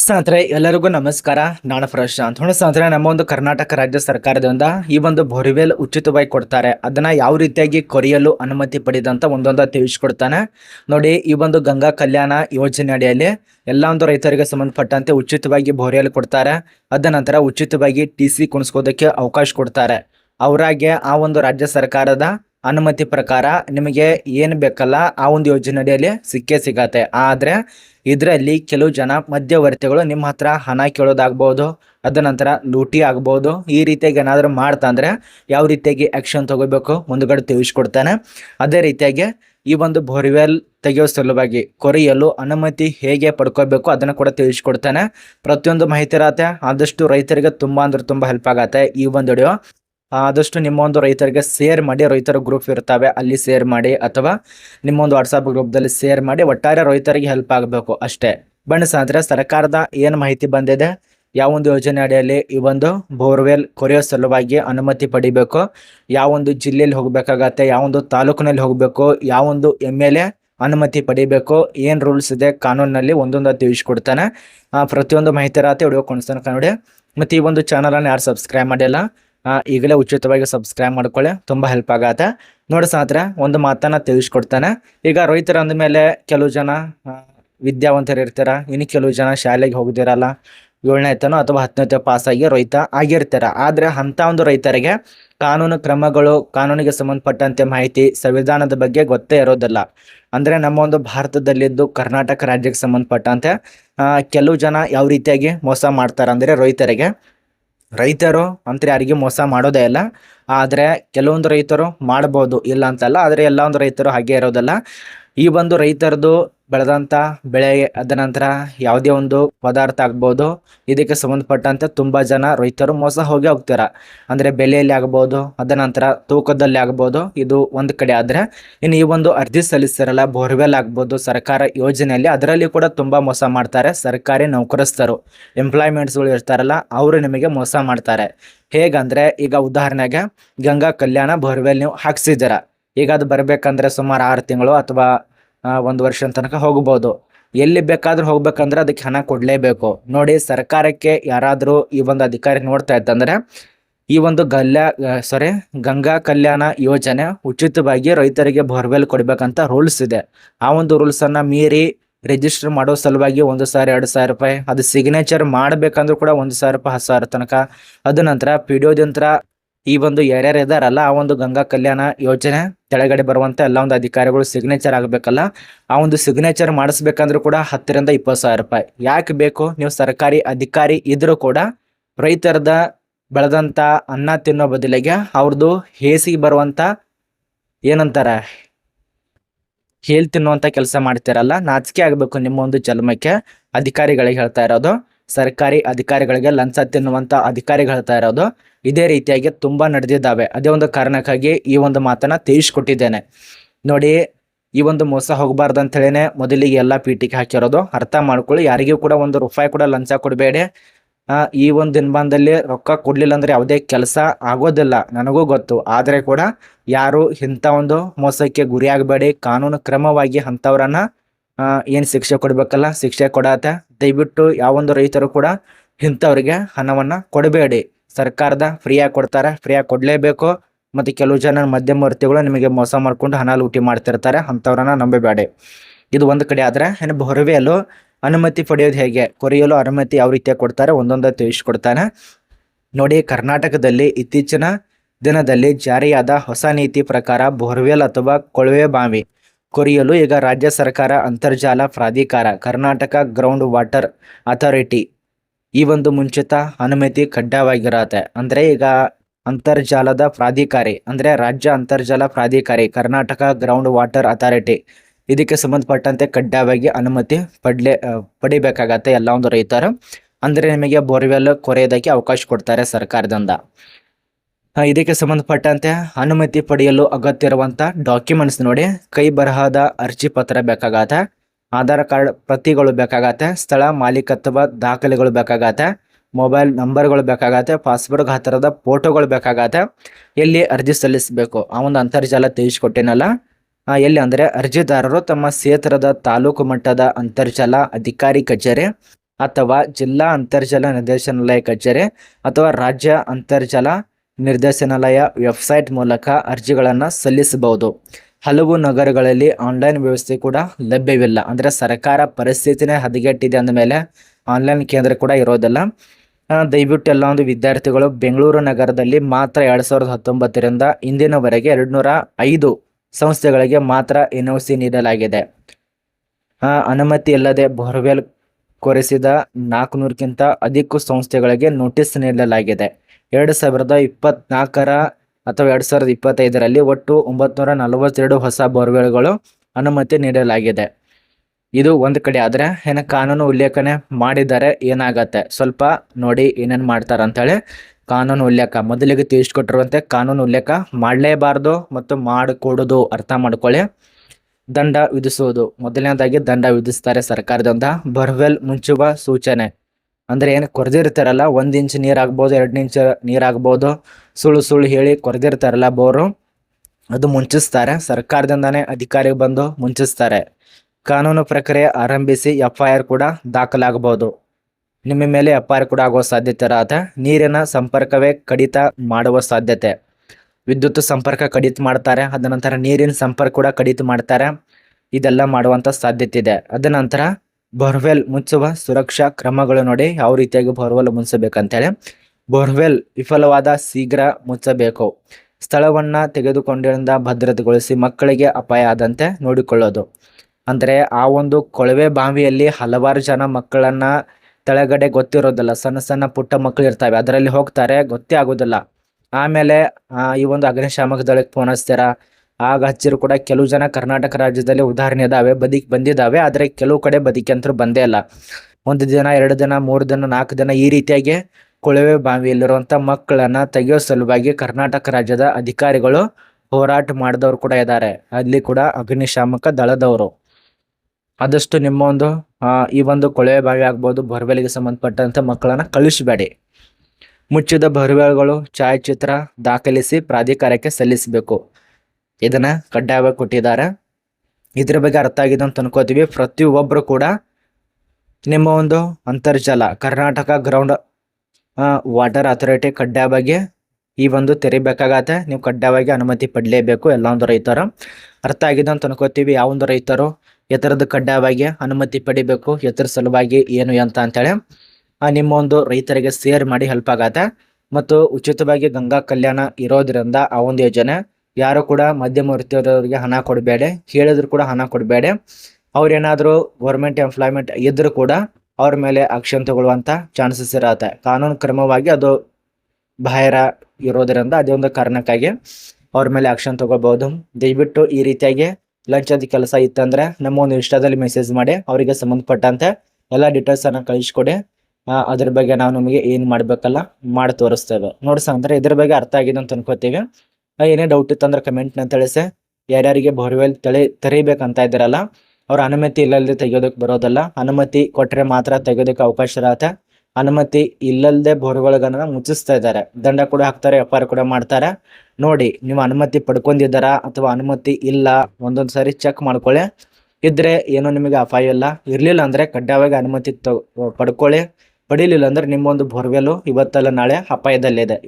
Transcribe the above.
ಸ್ನೇಹಿತರೆ, ಎಲ್ಲರಿಗೂ ನಮಸ್ಕಾರ. ನಾನು ಪ್ರಶಾಂತ್ ನೋಡಿ ಸ್ನೇಹಿತರೆ, ನಮ್ಮ ಒಂದು ಕರ್ನಾಟಕ ರಾಜ್ಯ ಸರ್ಕಾರದಿಂದ ಈ ಒಂದು ಬೋರ್ವೆಲ್ ಉಚಿತವಾಗಿ ಕೊಡ್ತಾರೆ. ಅದನ್ನ ಯಾವ ರೀತಿಯಾಗಿ ಕೊರೆಯಲು ಅನುಮತಿ ಪಡೆದಂತ ಒಂದೊಂದು ತಿಳಿಸ್ಕೊಡ್ತಾನೆ. ನೋಡಿ, ಈ ಒಂದು ಗಂಗಾ ಕಲ್ಯಾಣ ಯೋಜನೆ ಅಡಿಯಲ್ಲಿ ಎಲ್ಲ ಒಂದು ರೈತರಿಗೆ ಸಂಬಂಧಪಟ್ಟಂತೆ ಉಚಿತವಾಗಿ ಬೋರ್ವೆಲ್ ಕೊಡ್ತಾರೆ. ಅದ ನಂತರ ಉಚಿತವಾಗಿ ಟಿ ಸಿ ಕುಣಿಸ್ಕೋದಕ್ಕೆ ಅವಕಾಶ ಕೊಡ್ತಾರೆ. ಅವರಾಗೆ ಆ ಒಂದು ರಾಜ್ಯ ಸರ್ಕಾರದ ಅನುಮತಿ ಪ್ರಕಾರ ನಿಮಗೆ ಏನು ಬೇಕಲ್ಲ ಆ ಒಂದು ಯೋಜನೆ ಅಡಿಯಲ್ಲಿ ಸಿಕ್ಕೇ ಸಿಗತ್ತೆ. ಆದ್ರೆ ಇದರಲ್ಲಿ ಕೆಲವು ಜನ ಮಧ್ಯವರ್ತಿಗಳು ನಿಮ್ಮ ಹತ್ರ ಹಣ ಕೇಳೋದಾಗ್ಬೋದು, ಅದ ನಂತರ ಲೂಟಿ ಆಗ್ಬೋದು, ಈ ರೀತಿಯಾಗಿ ಏನಾದರೂ ಮಾಡ್ತಾ ಅಂದರೆ ಯಾವ ರೀತಿಯಾಗಿ ಆಕ್ಷನ್ ತಗೋಬೇಕು ಮುಂದುಗಡೆ ತಿಳಿಸ್ಕೊಡ್ತಾನೆ. ಅದೇ ರೀತಿಯಾಗಿ ಈ ಒಂದು ಬೋರ್ವೆಲ್ ತೆಗೆಯೋ ಸಲುವಾಗಿ ಕೊರೆಯಲು ಅನುಮತಿ ಹೇಗೆ ಪಡ್ಕೋಬೇಕು ಅದನ್ನು ಕೂಡ ತಿಳಿಸ್ಕೊಡ್ತಾನೆ. ಪ್ರತಿಯೊಂದು ಮಾಹಿತಿ ಇರತ್ತೆ, ಆದಷ್ಟು ರೈತರಿಗೆ ತುಂಬ ಅಂದ್ರೆ ತುಂಬ ಹೆಲ್ಪ್ ಆಗತ್ತೆ ಈ ಒಂದು ವಿಡಿಯೋ ಆದಷ್ಟು ನಿಮ್ಮ ಒಂದು ರೈತರಿಗೆ ಸೇರ್ ಮಾಡಿ, ರೈತರ ಗ್ರೂಪ್ ಇರ್ತವೆ, ಅಲ್ಲಿ ಸೇರ್ ಮಾಡಿ ಅಥವಾ ನಿಮ್ಮ ಒಂದು ವಾಟ್ಸಪ್ ಗ್ರೂಪ್ದಲ್ಲಿ ಸೇರ್ ಮಾಡಿ ಒಟ್ಟಾರೆ ರೈತರಿಗೆ ಹೆಲ್ಪ್ ಆಗಬೇಕು ಅಷ್ಟೇ. ಬಣ್ಣ ಸಾಂದ್ರೆ ಸರ್ಕಾರದ ಏನು ಮಾಹಿತಿ ಬಂದಿದೆ? ಯಾವ ಒಂದು ಯೋಜನೆ ಅಡಿಯಲ್ಲಿ ಈ ಒಂದು ಬೋರ್ವೆಲ್ ಕೊರೆಯೋ ಸಲುವಾಗಿ ಅನುಮತಿ ಪಡಿಬೇಕು? ಯಾವ ಒಂದು ಜಿಲ್ಲೆಯಲ್ಲಿ ಹೋಗ್ಬೇಕಾಗತ್ತೆ? ಯಾವ ಒಂದು ತಾಲೂಕಿನಲ್ಲಿ ಹೋಗಬೇಕು? ಯಾವ ಒಂದು ಎಂ ಎಲ್ ಎ ಅನುಮತಿ ಪಡಿಬೇಕು? ಏನು ರೂಲ್ಸ್ ಇದೆ? ಕಾನೂನಿನಲ್ಲಿ ಒಂದೊಂದು ತಿಳಿಸ್ಕೊಡ್ತಾನೆ. ಪ್ರತಿಯೊಂದು ಮಾಹಿತಿ ರಾತ್ರಿ ವಿಡಿಯೋ ಕೊಡ್ತಾನೆ ಕನ್ನಡ ಮತ್ತು ಈ ಒಂದು ಚಾನಲನ್ನು ಯಾರು ಸಬ್ಸ್ಕ್ರೈಬ್ ಮಾಡಿಲ್ಲ? ಈಗಲೇ ಉಚಿತವಾಗಿ ಸಬ್ಸ್ಕ್ರೈಬ್ ಮಾಡ್ಕೊಳ್ಳಿ, ತುಂಬ ಹೆಲ್ಪ್ ಆಗತ್ತೆ. ನೋಡಿ ಸಾತ್ರ ಒಂದು ಮಾತನ್ನು ತಿಳಿಸ್ಕೊಡ್ತಾನೆ. ಈಗ ರೈತರು ಅಂದಮೇಲೆ ಕೆಲವು ಜನ ವಿದ್ಯಾವಂತರು ಇರ್ತಾರ, ಇನ್ನು ಕೆಲವು ಜನ ಶಾಲೆಗೆ ಹೋಗದಿರಲ್ಲ, ಏಳನೇ ತನೋ ಅಥವಾ ಹತ್ತನೇ ಪಾಸ್ ಆಗಿ ರೈತ ಆಗಿರ್ತಾರ. ಆದ್ರೆ ಅಂತ ಒಂದು ರೈತರಿಗೆ ಕಾನೂನು ಕ್ರಮಗಳು, ಕಾನೂನಿಗೆ ಸಂಬಂಧಪಟ್ಟಂತೆ ಮಾಹಿತಿ, ಸಂವಿಧಾನದ ಬಗ್ಗೆ ಗೊತ್ತೇ ಇರೋದಿಲ್ಲ. ಅಂದ್ರೆ ನಮ್ಮ ಒಂದು ಭಾರತದಲ್ಲಿದ್ದು ಕರ್ನಾಟಕ ರಾಜ್ಯಕ್ಕೆ ಸಂಬಂಧಪಟ್ಟಂತೆ ಕೆಲವು ಜನ ಯಾವ ರೀತಿಯಾಗಿ ಮೋಸ ಮಾಡ್ತಾರ ಅಂದ್ರೆ ರೈತರಿಗೆ ರೈತರು ಅಂತ ಯಾರಿಗೆ ಮೋಸ ಮಾಡೋದೇ ಇಲ್ಲ. ಆದರೆ ಕೆಲವೊಂದು ರೈತರು ಮಾಡ್ಬೋದು ಇಲ್ಲ ಅಂತಲ್ಲ, ಆದರೆ ಎಲ್ಲ ಒಂದು ರೈತರು ಹಾಗೆ ಇರೋದಲ್ಲ. ಈ ಒಂದು ರೈತರದು ಬೆಳೆದಂಥ ಬೆಳೆ ಅದ ನಂತರ ಯಾವುದೇ ಒಂದು ಪದಾರ್ಥ ಆಗ್ಬೋದು, ಇದಕ್ಕೆ ಸಂಬಂಧಪಟ್ಟಂತೆ ತುಂಬ ಜನ ರೈತರು ಮೋಸ ಹೋಗಿ ಹೋಗ್ತಾರೆ. ಅಂದರೆ ಬೆಲೆಯಲ್ಲಿ ಆಗ್ಬೋದು ಅದ ನಂತರ ತೂಕದಲ್ಲಿ ಆಗ್ಬೋದು, ಇದು ಒಂದು ಕಡೆ ಆದರೆ ಇನ್ನು ಈ ಒಂದು ಅರ್ಜಿ ಸಲ್ಲಿಸ್ತಾರಲ್ಲ, ಬೋರ್ವೆಲ್ ಆಗ್ಬೋದು, ಸರ್ಕಾರ ಯೋಜನೆಯಲ್ಲಿ ಅದರಲ್ಲಿ ಕೂಡ ತುಂಬ ಮೋಸ ಮಾಡ್ತಾರೆ, ಸರ್ಕಾರಿ ನೌಕರಸ್ಥರು ಎಂಪ್ಲಾಯ್ಮೆಂಟ್ಸ್ಗಳು ಇರ್ತಾರಲ್ಲ, ಅವರು ನಿಮಗೆ ಮೋಸ ಮಾಡ್ತಾರೆ. ಹೇಗಂದರೆ, ಈಗ ಉದಾಹರಣೆಗೆ ಗಂಗಾ ಕಲ್ಯಾಣ ಬೋರ್ವೆಲ್ ನೀವು ಹಾಕ್ಸಿದ್ದೀರ. ಈಗ ಅದು ಬರಬೇಕಂದ್ರೆ ಸುಮಾರು ಆರು ತಿಂಗಳು ಅಥವಾ ಒಂದು ವರ್ಷದ ತನಕ ಹೋಗ್ಬೋದು. ಎಲ್ಲಿ ಬೇಕಾದ್ರೂ ಹೋಗ್ಬೇಕಂದ್ರೆ ಅದಕ್ಕೆ ಹಣ ಕೊಡಲೇಬೇಕು. ನೋಡಿ, ಸರ್ಕಾರಕ್ಕೆ ಯಾರಾದರೂ ಈ ಒಂದು ಅಧಿಕಾರಿ ನೋಡ್ತಾ ಇತ್ತಂದ್ರೆ ಈ ಒಂದು ಗಲ್ಯಾ ಸಾರಿ ಗಂಗಾ ಕಲ್ಯಾಣ ಯೋಜನೆ ಉಚಿತವಾಗಿ ರೈತರಿಗೆ ಬೋರ್ವೆಲ್ ಕೊಡ್ಬೇಕಂತ ರೂಲ್ಸ್ ಇದೆ. ಆ ಒಂದು ರೂಲ್ಸ್ ಅನ್ನ ಮೀರಿ ರಿಜಿಸ್ಟರ್ ಮಾಡೋ ಸಲುವಾಗಿ ಒಂದು ಸಾವಿರ ಎರಡು ಸಾವಿರ ರೂಪಾಯಿ ಅದು ಸಿಗ್ನೇಚರ್ ಮಾಡಬೇಕಂದ್ರೂ ಕೂಡ ಒಂದು ಸಾವಿರ ರೂಪಾಯಿ, ಹತ್ತು ಸಾವಿರ ತನಕ. ಅದ ನಂತರ ಪಿ ಡಿ ಈ ಒಂದು ಯಾರ್ಯಾರು ಇದಾರಲ್ಲ, ಆ ಒಂದು ಗಂಗಾ ಕಲ್ಯಾಣ ಯೋಜನೆ ಕೆಳಗಡೆ ಬರುವಂತ ಎಲ್ಲ ಒಂದು ಅಧಿಕಾರಿಗಳು ಸಿಗ್ನೇಚರ್ ಆಗಬೇಕಲ್ಲ, ಆ ಒಂದು ಸಿಗ್ನೇಚರ್ ಮಾಡಿಸ್ಬೇಕಂದ್ರೂ ಕೂಡ ಹತ್ತರಿಂದ ಇಪ್ಪತ್ತು ಸಾವಿರ ರೂಪಾಯಿ. ಯಾಕೆ ಬೇಕು? ನೀವು ಸರ್ಕಾರಿ ಅಧಿಕಾರಿ ಇದ್ರೂ ಕೂಡ ರೈತರದ ಬೆಳೆದಂತ ಅನ್ನ ತಿನ್ನೋ ಬದಲಿಗೆ ಅವ್ರದ್ದು ಹೇಸಿಗೆ ಬರುವಂತ ಏನಂತಾರ ಹೇಳಿ ತಿನ್ನುವಂತ ಕೆಲಸ ಮಾಡ್ತಿರಲ್ಲ, ನಾಚಿಕೆ ಆಗಬೇಕು ನಿಮ್ಮ ಒಂದು ಜನ್ಮಕ್ಕೆ ಅಧಿಕಾರಿಗಳಿಗೆ ಹೇಳ್ತಾ ಇರೋದು. ಸರ್ಕಾರಿ ಅಧಿಕಾರಿಗಳಿಗೆ ಲಂಚ ತಿನ್ನುವಂತ ಅಧಿಕಾರಿಗಳು ಹೇಳ್ತಾ ಇರೋದು. ಇದೇ ರೀತಿಯಾಗಿ ತುಂಬಾ ನಡೆದಿದ್ದಾವೆ. ಅದೇ ಒಂದು ಕಾರಣಕ್ಕಾಗಿ ಈ ಒಂದು ಮಾತನ್ನ ತಿಳಿಸ್ಕೊಟ್ಟಿದ್ದೇನೆ. ನೋಡಿ, ಈ ಒಂದು ಮೋಸ ಹೋಗಬಾರ್ದು ಅಂತ ಹೇಳಿನೇ ಮೊದಲಿಗೆ ಎಲ್ಲ ಪೀಟಿಗೆ ಹಾಕಿರೋದು. ಅರ್ಥ ಮಾಡ್ಕೊಳ್ಳಿ. ಯಾರಿಗೂ ಕೂಡ ಒಂದು ರೂಪಾಯಿ ಕೂಡ ಲಂಚ ಕೊಡಬೇಡಿ. ಈ ಒಂದು ದಿನಮಾನದಲ್ಲಿ ರೊಕ್ಕ ಕೊಡ್ಲಿಲ್ಲ ಅಂದ್ರೆ ಯಾವುದೇ ಕೆಲಸ ಆಗೋದಿಲ್ಲ. ನನಗೂ ಗೊತ್ತು. ಆದ್ರೆ ಕೂಡ ಯಾರು ಇಂಥ ಒಂದು ಮೋಸಕ್ಕೆ ಗುರಿಯಾಗಬೇಡಿ ಕಾನೂನು ಕ್ರಮವಾಗಿ ಅಂಥವ್ರನ್ನ ಏನ್ ಶಿಕ್ಷೆ ಕೊಡಬೇಕಲ್ಲ, ಶಿಕ್ಷೆ ಕೊಡತ್ತೆ. ದಯವಿಟ್ಟು ಯಾವೊಂದು ರೈತರು ಕೂಡ ಇಂಥವ್ರಿಗೆ ಹಣವನ್ನ ಕೊಡಬೇಡಿ. ಸರ್ಕಾರದ ಫ್ರೀಯಾಗಿ ಕೊಡ್ತಾರೆ, ಫ್ರೀಯಾಗಿ ಕೊಡಲೇಬೇಕು. ಮತ್ತು ಕೆಲವು ಜನ ಮಧ್ಯವರ್ತಿಗಳು ನಿಮಗೆ ಮೋಸ ಮಾಡ್ಕೊಂಡು ಹಣ ಲೂಟಿ ಮಾಡ್ತಿರ್ತಾರೆ, ಅಂಥವ್ರನ್ನ ನಂಬಬೇಡಿ. ಇದು ಒಂದು ಕಡೆ ಆದರೆ ಏನು ಬೋರ್ವೆಲು ಅನುಮತಿ ಪಡೆಯೋದು ಹೇಗೆ? ಕೊರೆಯಲು ಅನುಮತಿ ಯಾವ ರೀತಿಯಾಗಿ ಕೊಡ್ತಾರೆ? ಒಂದೊಂದು ತಿಳಿಸ್ಕೊಡ್ತಾನೆ. ನೋಡಿ, ಕರ್ನಾಟಕದಲ್ಲಿ ಇತ್ತೀಚಿನ ದಿನದಲ್ಲಿ ಜಾರಿಯಾದ ಹೊಸ ನೀತಿ ಪ್ರಕಾರ ಬೋರ್ವೆಲ್ ಅಥವಾ ಕೊಳವೆ ಬಾವಿ ಕೊರೆಯಲು ಈಗ ರಾಜ್ಯ ಸರ್ಕಾರ ಅಂತರ್ಜಾಲ ಪ್ರಾಧಿಕಾರ, ಕರ್ನಾಟಕ ಗ್ರೌಂಡ್ ವಾಟರ್ ಅಥಾರಿಟಿ ಈ ಒಂದು ಮುಂಚಿತ ಅನುಮತಿ ಕಡ್ಡಾಯವಾಗಿರತ್ತೆ. ಅಂದ್ರೆ ಈಗ ಅಂತರ್ಜಾಲದ ಪ್ರಾಧಿಕಾರಿ, ಅಂದ್ರೆ ರಾಜ್ಯ ಅಂತರ್ಜಾಲ ಪ್ರಾಧಿಕಾರಿ, ಕರ್ನಾಟಕ ಗ್ರೌಂಡ್ ವಾಟರ್ ಅಥಾರಿಟಿ, ಇದಕ್ಕೆ ಸಂಬಂಧಪಟ್ಟಂತೆ ಕಡ್ಡಾಯವಾಗಿ ಅನುಮತಿ ಪಡ್ಲೆ ಪಡಿಬೇಕಾಗತ್ತೆ ಎಲ್ಲ ಒಂದು ರೈತರು. ಅಂದ್ರೆ ನಿಮಗೆ ಬೋರ್ವೆಲ್ ಕೊರೆಯೋದಕ್ಕೆ ಅವಕಾಶ ಕೊಡ್ತಾರೆ ಸರ್ಕಾರದಿಂದ. ಇದಕ್ಕೆ ಸಂಬಂಧಪಟ್ಟಂತೆ ಅನುಮತಿ ಪಡೆಯಲು ಅಗತ್ಯ ಇರುವಂತ ಡಾಕ್ಯುಮೆಂಟ್ಸ್ ನೋಡಿ, ಕೈ ಬರಹದ ಅರ್ಜಿ ಪತ್ರ ಬೇಕಾಗತ್ತೆ. ಆಧಾರ್ ಕಾರ್ಡ್ ಪ್ರತಿಗಳು ಬೇಕಾಗತ್ತೆ, ಸ್ಥಳ, ಮಾಲೀಕತ್ವ, ದಾಖಲೆಗಳು ಬೇಕಾಗತ್ತೆ, ಮೊಬೈಲ್ ನಂಬರ್ಗಳು ಬೇಕಾಗತ್ತೆ ಪಾಸ್ಪೋರ್ಟ್ ಹತ್ತಿರದ ಫೋಟೋಗಳು ಬೇಕಾಗತ್ತೆ. ಎಲ್ಲಿ ಅರ್ಜಿ ಸಲ್ಲಿಸಬೇಕು? ಆ ಒಂದು ಅಂತರ್ಜಾಲ ತಿಳಿಸ್ಕೊಟ್ಟೇನಲ್ಲ. ಎಲ್ಲಿ ಅಂದರೆ ಅರ್ಜಿದಾರರು ತಮ್ಮ ಕ್ಷೇತ್ರದ ತಾಲೂಕು ಮಟ್ಟದ ಅಂತರ್ಜಾಲ ಅಧಿಕಾರಿ ಕಚೇರಿ ಅಥವಾ ಜಿಲ್ಲಾ ಅಂತರ್ಜಾಲ ನಿರ್ದೇಶನಾಲಯ ಕಚೇರಿ ಅಥವಾ ರಾಜ್ಯ ಅಂತರ್ಜಾಲ ನಿರ್ದೇಶನಾಲಯ ವೆಬ್ಸೈಟ್ ಮೂಲಕ ಅರ್ಜಿಗಳನ್ನು ಸಲ್ಲಿಸಬಹುದು. ಹಲವು ನಗರಗಳಲ್ಲಿ ಆನ್ಲೈನ್ ವ್ಯವಸ್ಥೆ ಕೂಡ ಲಭ್ಯವಿಲ್ಲ. ಅಂದರೆ ಸರ್ಕಾರ ಪರಿಸ್ಥಿತಿನೇ ಹದಗೆಟ್ಟಿದೆ ಅಂದಮೇಲೆ ಆನ್ಲೈನ್ ಕೇಂದ್ರ ಕೂಡ ಇರೋದಿಲ್ಲ. ದಯವಿಟ್ಟು ಎಲ್ಲ ಒಂದು ವಿದ್ಯಾರ್ಥಿಗಳು ಬೆಂಗಳೂರು ನಗರದಲ್ಲಿ ಮಾತ್ರ ಎರಡು ಸಾವಿರದ ಹತ್ತೊಂಬತ್ತರಿಂದ ಇಂದಿನವರೆಗೆ ಎರಡು ನೂರ ಐದು ಸಂಸ್ಥೆಗಳಿಗೆ ಮಾತ್ರ ಎನ್ ಒ ಸಿ ನೀಡಲಾಗಿದೆ ಅನುಮತಿ ಇಲ್ಲದೆ ಬೋರ್ವೆಲ್ ಕೊರೆಸಿದ ನಾಲ್ಕುನೂರಕ್ಕಿಂತ ಅಧಿಕ ಸಂಸ್ಥೆಗಳಿಗೆ ನೋಟಿಸ್ ನೀಡಲಾಗಿದೆ. ಎರಡು ಸಾವಿರದ ಇಪ್ಪತ್ನಾಲ್ಕರ ಅಥವಾ ಎರಡು ಸಾವಿರದ ಇಪ್ಪತ್ತೈದರಲ್ಲಿ ಒಟ್ಟು ಒಂಬತ್ತು ನಲವತ್ತೆರಡು ಹೊಸ ಬೋರ್ವೆಲ್ಗಳು ಅನುಮತಿ ನೀಡಲಾಗಿದೆ. ಇದು ಒಂದು ಕಡೆ ಆದರೆ ಏನು ಕಾನೂನು ಉಲ್ಲೇಖನೆ ಮಾಡಿದರೆ ಏನಾಗತ್ತೆ? ಸ್ವಲ್ಪ ನೋಡಿ ಏನೇನು ಮಾಡ್ತಾರೆ ಅಂತೇಳಿ ಕಾನೂನು ಉಲ್ಲೇಖ. ಮೊದಲಿಗೆ ತಿಳಿಸ್ಕೊಟ್ಟಿರುವಂತೆ ಕಾನೂನು ಉಲ್ಲೇಖ ಮಾಡಲೇಬಾರ್ದು ಮತ್ತು ಮಾಡಿಕೊಡೋದು ಅರ್ಥ ಮಾಡ್ಕೊಳ್ಳಿ. ದಂಡ ವಿಧಿಸುವುದು. ಮೊದಲನೇದಾಗಿ ದಂಡ ವಿಧಿಸ್ತಾರೆ ಸರ್ಕಾರದಿಂದ. ಬರ್ವೆಲ್ ಮುಂಚುವ ಸೂಚನೆ. ಅಂದ್ರೆ ಏನು ಕೊರೆದಿರ್ತಾರಲ್ಲ, ಒಂದು ಇಂಚ್ ನೀರು ಆಗ್ಬೋದು ಎರಡು ಇಂಚ್ ನೀರು ಆಗ್ಬೋದು ಸುಳ್ಳು ಸುಳ್ಳು ಹೇಳಿ ಕೊರೆದಿರ್ತಾರಲ್ಲ ಬೋರು, ಅದು ಮುಂಚಿಸ್ತಾರೆ. ಸರ್ಕಾರದಿಂದನೇ ಅಧಿಕಾರಿಗೆ ಬಂದು ಮುಂಚಿಸ್ತಾರೆ. ಕಾನೂನು ಪ್ರಕ್ರಿಯೆ ಆರಂಭಿಸಿ ಎಫ್ ಐ ಆರ್ ಕೂಡ ದಾಖಲಾಗಬಹುದು ನಿಮ್ಮ ಮೇಲೆ ಎಫ್ ಐ ಕೂಡ ಆಗುವ ಸಾಧ್ಯತೆ ಇರತ್ತೆ. ನೀರಿನ ಸಂಪರ್ಕವೇ ಕಡಿತ ಮಾಡುವ ಸಾಧ್ಯತೆ. ವಿದ್ಯುತ್ ಸಂಪರ್ಕ ಕಡಿತ ಮಾಡ್ತಾರೆ, ಅದ ನಂತರ ನೀರಿನ ಸಂಪರ್ಕ ಕೂಡ ಕಡಿತ ಮಾಡ್ತಾರೆ. ಇದೆಲ್ಲ ಮಾಡುವಂಥ ಸಾಧ್ಯತೆ ಇದೆ. ಅದ ನಂತರ ಬೋರ್ವೆಲ್ ಮುಚ್ಚುವ ಸುರಕ್ಷಾ ಕ್ರಮಗಳು ನೋಡಿ ಯಾವ ರೀತಿಯಾಗಿ ಬೋರ್ವೆಲ್ ಮುಚ್ಚಬೇಕಂತೇಳಿ. ಬೋರ್ವೆಲ್ ವಿಫಲವಾದ ಶೀಘ್ರ ಮುಚ್ಚಬೇಕು. ಸ್ಥಳವನ್ನ ತೆಗೆದುಕೊಂಡಿರಿಂದ ಭದ್ರತೆಗೊಳಿಸಿ ಮಕ್ಕಳಿಗೆ ಅಪಾಯ ಆದಂತೆ ನೋಡಿಕೊಳ್ಳೋದು. ಅಂದರೆ ಆ ಒಂದು ಕೊಳವೆ ಬಾವಿಯಲ್ಲಿ ಹಲವಾರು ಜನ ಮಕ್ಕಳನ್ನ ತೆಳಗಡೆ ಗೊತ್ತಿರೋದಿಲ್ಲ. ಸಣ್ಣ ಸಣ್ಣ ಪುಟ್ಟ ಮಕ್ಕಳು ಇರ್ತವೆ. ಅದರಲ್ಲಿ ಹೋಗ್ತಾರೆ, ಗೊತ್ತೇ ಆಗೋದಿಲ್ಲ. ಆಮೇಲೆ ಈ ಒಂದು ಅಗ್ನಿಶಾಮಕ ದಳಕ್ಕೆ ಫೋನ್ ಹಚ್ತಾರ ಆಗ ಹಚ್ಚಿರು ಕೂಡ ಕೆಲವು ಜನ ಕರ್ನಾಟಕ ರಾಜ್ಯದಲ್ಲಿ ಉದಾಹರಣೆ ಇದಾವೆ, ಬದುಕಿ ಬಂದಿದ್ದಾವೆ ಆದರೆ ಕೆಲವು ಕಡೆ ಬದುಕಂತರೂ ಬಂದೇ ಇಲ್ಲ. ಒಂದು ದಿನ, ಎರಡು ದಿನ, ಮೂರು ದಿನ, ನಾಲ್ಕು ದಿನ ಈ ರೀತಿಯಾಗಿ ಕೊಳವೆ ಬಾವಿಯಲ್ಲಿರುವಂಥ ಮಕ್ಕಳನ್ನು ತೆಗೆಯೋ ಸಲುವಾಗಿ ಕರ್ನಾಟಕ ರಾಜ್ಯದ ಅಧಿಕಾರಿಗಳು ಹೋರಾಟ ಮಾಡಿದವರು ಕೂಡ ಇದ್ದಾರೆ ಅಲ್ಲಿ ಕೂಡ ಅಗ್ನಿಶಾಮಕ ದಳದವರು. ಆದಷ್ಟು ನಿಮ್ಮ ಒಂದು ಈ ಒಂದು ಕೊಳವೆ ಬಾವಿ ಆಗ್ಬೋದು, ಬೋರ್ವೆಲ್ಗೆ ಸಂಬಂಧಪಟ್ಟಂಥ ಮಕ್ಕಳನ್ನು ಕಳಿಸಬೇಡಿ ಮುಚ್ಚಿದ ಬೋರ್ವೆಲ್ಗಳು, ಛಾಯಾಚಿತ್ರ ದಾಖಲಿಸಿ ಪ್ರಾಧಿಕಾರಕ್ಕೆ ಸಲ್ಲಿಸಬೇಕು. ಇದನ್ನ ಕಡ್ಡಾಯವಾಗಿ ಕೊಟ್ಟಿದ್ದಾರೆ. ಇದ್ರ ಬಗ್ಗೆ ಅರ್ಥ ಆಗಿದೆ ಅಂತ ಅನ್ಕೋತೀವಿ. ಪ್ರತಿಯೊಬ್ಬರು ಕೂಡ ನಿಮ್ಮ ಒಂದು ಅಂತರ್ಜಲ, ಕರ್ನಾಟಕ ಗ್ರೌಂಡ್ ವಾಟರ್ ಅಥಾರಿಟಿ ಕಡ್ಡಾಯವಾಗಿ ಈ ಒಂದು ತೆರಿಬೇಕಾಗತ್ತೆ ನೀವು ಕಡ್ಡಾಯವಾಗಿ ಅನುಮತಿ ಪಡಲೇಬೇಕು ಎಲ್ಲ ಒಂದು ರೈತರು. ಅರ್ಥ ಆಗಿದೆ ಅಂತ ಅನ್ಕೋತೀವಿ. ಯಾವ ಒಂದು ರೈತರು ಎತ್ತರದ ಕಡ್ಡಾಯವಾಗಿ ಅನುಮತಿ ಪಡಿಬೇಕು, ಎತ್ತರ ಸಲುವಾಗಿ ಏನು ಅಂತ ಅಂತೇಳಿ. ನಿಮ್ಮ ಒಂದು ರೈತರಿಗೆ ಸೇರ್ ಮಾಡಿ ಹೆಲ್ಪ್ ಆಗತ್ತೆ. ಮತ್ತು ಉಚಿತವಾಗಿ ಗಂಗಾ ಕಲ್ಯಾಣ ಇರೋದ್ರಿಂದ ಆ ಒಂದು ಯೋಜನೆ ಯಾರು ಕೂಡ ಮಧ್ಯಮ ವೃತ್ತಿಯವರಿಗೆ ಹಣ ಕೊಡಬೇಡ, ಹೇಳಿದ್ರು ಕೂಡ ಹಣ ಕೊಡಬೇಡ. ಅವ್ರೇನಾದರೂ ಗೌರ್ಮೆಂಟ್ ಎಂಪ್ಲಾಯ್ಮೆಂಟ್ ಇದ್ದರೂ ಕೂಡ ಅವ್ರ ಮೇಲೆ ಆಕ್ಷನ್ ತಗೊಳ್ಳುವಂತ ಚಾನ್ಸಸ್ ಇರತ್ತೆ. ಕಾನೂನು ಕ್ರಮವಾಗಿ ಅದು ಬಾಹಿರ ಇರೋದರಿಂದ ಅದೇ ಒಂದು ಕಾರಣಕ್ಕಾಗಿ ಅವ್ರ ಮೇಲೆ ಆಕ್ಷನ್ ತಗೋಬಹುದು ದಯವಿಟ್ಟು ಈ ರೀತಿಯಾಗಿ ಲಂಚದ ಕೆಲಸ ಇತ್ತಂದ್ರೆ ನಮ್ಮ ಒಂದು ಇನ್ಸ್ಟಾದಲ್ಲಿ ಮೆಸೇಜ್ ಮಾಡಿ ಅವರಿಗೆ ಸಂಬಂಧಪಟ್ಟಂತೆ ಎಲ್ಲ ಡೀಟೇಲ್ಸ್ ಅನ್ನ ಕಳಿಸ್ಕೊಡಿ. ಅದ್ರ ಬಗ್ಗೆ ನಾವು ನಿಮಗೆ ಏನ್ ಮಾಡ್ಬೇಕಲ್ಲ, ಮಾಡಿ ತೋರಿಸ್ತೇವೆ. ನೋಡ್ಸ ಅಂದ್ರೆ ಇದ್ರ ಬಗ್ಗೆ ಅರ್ಥ ಆಗಿದೆ ಅಂತ ಅನ್ಕೋತೀವಿ. ಏನೇ ಡೌಟ್ ಇತ್ತಂದ್ರೆ ಕಮೆಂಟ್ನ ತಿಳಿಸಿ. ಯಾರ್ಯಾರಿಗೆ ಬೋರ್ವೆಲ್ ತಳಿ ತೆರೀಬೇಕಂತ ಇದ್ದಾರಲ್ಲ, ಅವ್ರ ಅನುಮತಿ ಇಲ್ಲಲ್ದೆ ತೆಗೆಯೋದಕ್ಕೆ ಬರೋದಲ್ಲ, ಅನುಮತಿ ಕೊಟ್ಟರೆ ಮಾತ್ರ ತೆಗೆಯೋದಕ್ಕೆ ಅವಕಾಶ ಇರತ್ತೆ. ಅನುಮತಿ ಇಲ್ಲಲ್ದೆ ಬೋರ್ವೆಲ್ಗಳನ್ನ ಮುಚ್ಚಿಸ್ತಾ ಇದ್ದಾರೆ. ದಂಡ ಕೂಡ ಹಾಕ್ತಾರೆ, ಎಫ್ ಕೂಡ ಮಾಡ್ತಾರೆ. ನೋಡಿ, ನೀವು ಅನುಮತಿ ಪಡ್ಕೊಂಡಿದ್ದಾರ ಅಥವಾ ಅನುಮತಿ ಇಲ್ಲ, ಒಂದೊಂದು ಸಾರಿ ಚೆಕ್ ಮಾಡ್ಕೊಳ್ಳಿ. ಇದ್ರೆ ಏನೋ ನಿಮಗೆ ಅಪಾಯ ಇಲ್ಲ. ಇರ್ಲಿಲ್ಲ ಅಂದ್ರೆ ಕಡ್ಡಾಯವಾಗಿ ಅನುಮತಿ ಪಡ್ಕೊಳ್ಳಿ. ಪಡಿಲಿಲ್ಲ ಅಂದ್ರೆ ನಿಮ್ಮೊಂದು ಬೋರ್ವೆಲ್ ಇವತ್ತಲ್ಲ ನಾಳೆ ಅಪಾಯದಲ್ಲಿದೆ.